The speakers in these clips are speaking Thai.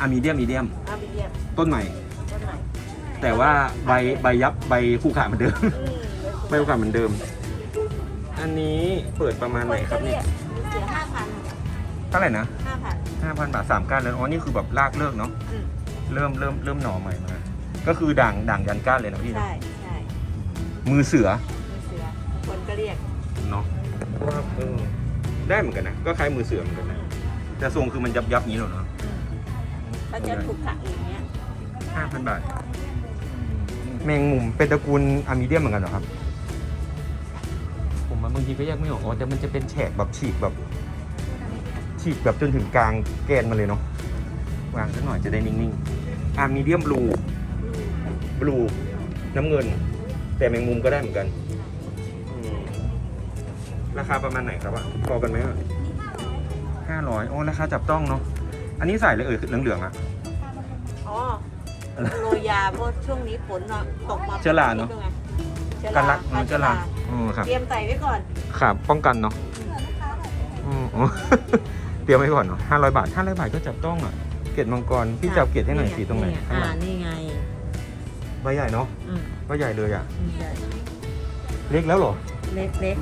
อะมีเดียมมีเดียม อาบิเดียมต้นใหม่ ต้นใหม่แต่ว่าใบใบยับใบคู่ขาเหมือนเดิม อืมใบคู่ขาเหมือนเดิม อันนี้เปิดประมาณไหนครับเนี่ยเสียห้าพันเท่าไหร่นะห้าพัน ห้าพันบาทสามก้านเลยอ๋อนี่คือแบบลากเลิกเนาะอืม เริ่มเริ่มเริ่มหน่อใหม่มา ก็คือด่างด่างยันก้านเลยนะพี่นะใช่ใช่มือเสือมีเสือคนก็เรียกเนาะว่าเออได้เหมือนกันนะก็คล้ายมือเสือเหมือนกันอืนะมแต่ทรงคือมันยับยับๆนี้เหรอเนาะอืม ถ้าจะถูกขังอย่างเงี้ยห้าพันบาท แมงมุมเป็นตระกูลอะมิเดียมเหมือนกันเหรอครับ ผมว่าบางทีก็แยกไม่ออกอ๋อแต่มันจะเป็นแฉกแบบฉีกแบบ ฉีกแบบจนถึงกลางแกนมาเลยเนาะวางสักหน่อยจะได้นิ่งๆอะมิเดียมบลูบลูน้ำเงิน แต่แมงมุมก็ได้เหมือนกันอืมราคาประมาณไหนครับอะพอกันไหมห้าร้อยโอ้ราคาจับต้องเนาะ อันนี้ใส่เลยเอ่ยเหลืองๆอะอ๋อโรยยาเพราะช่วงนี้ฝนอะตกมาเชื้อราเนอะเชื้อกันรารักเออเจะลาอ๋อครับเตรียมใส่ไว้ก่อนครับป้องกันเนาะอืมอ๋อ เตรียมไว้ก่อนเนาะห้าร้อยบาทห้าร้อยบาทก็จับต้องอะเกล็ดมังกรพี่จับเกล็ดให้หน่อยสีตรงไหนข้างอ่าหลังนี่ไงใบใหญ่เนาะอืมใบใหญ่เลยอะอืมใหญ่เล็กแล้วเหรอ เล็กเล็ก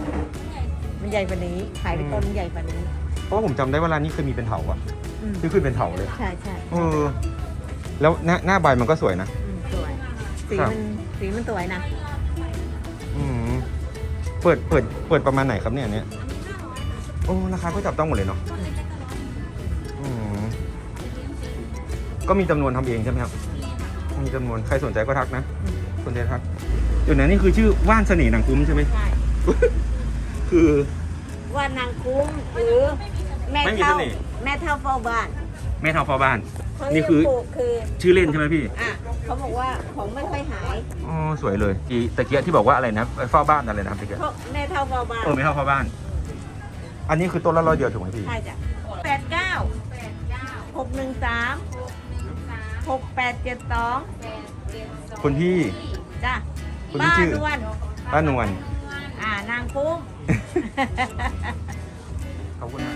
มันใหญ่กว่านี้ขายไปต้นใหญ่กว่านี้เพราะว่าผมจำได้ว่าร้านนี้เคยมีเป็นเถาอะ อืม ที่ขึ้นเป็นเถาเลยใช่ใช่เออแล้วหน้าหน้าใบมันก็สวยนะ อืมสวย สีครับ มันสีมันสวยนะอืมเปิดเปิดเปิดประมาณไหนครับเนี่ยอันเนี้ยโอ้ราคาก็จับต้องหมดเลยเนาะอืมก็มีจำนวนทำเองใช่ไหมครับ มีจำนวนใครสนใจก็ทักนะอืมสนใจทักเดี๋ยวนี้นี่คือชื่อว่านเสน่ห์หนังคุ้มใช่ไหม ใช่คือว่านางคุ้มหรือ แม่ไม่มีเท่าเสน่ห์ แม่เท่าเฝ้าบ้านแม่เท่าพ่อบ้าน เขานี่เรียกคือปลูกคือชื่อเล่นใช่ไหมพี่ อะเขาบอกว่าของไม่ค่อยหายอ๋อสวยเลยอีตะเกียที่บอกว่าอะไรนะเฝ้าบ้านอะไรนะครับตะเกียเพราะแม่เท่าเฝ้าบ้านเออไม่เท่าพ่อบ้าน อันนี้คือต้นละร้อยเดียวถูกไหมพี่ ใช่จ้ะแปดเก้าหกหนึ่งสามหกแปดเจ็ดสองคุณพี่ จ้ะคุณพี่ป้าชื่อ นวลป้านวลอ่านางคุ้ม ขอบคุณมาก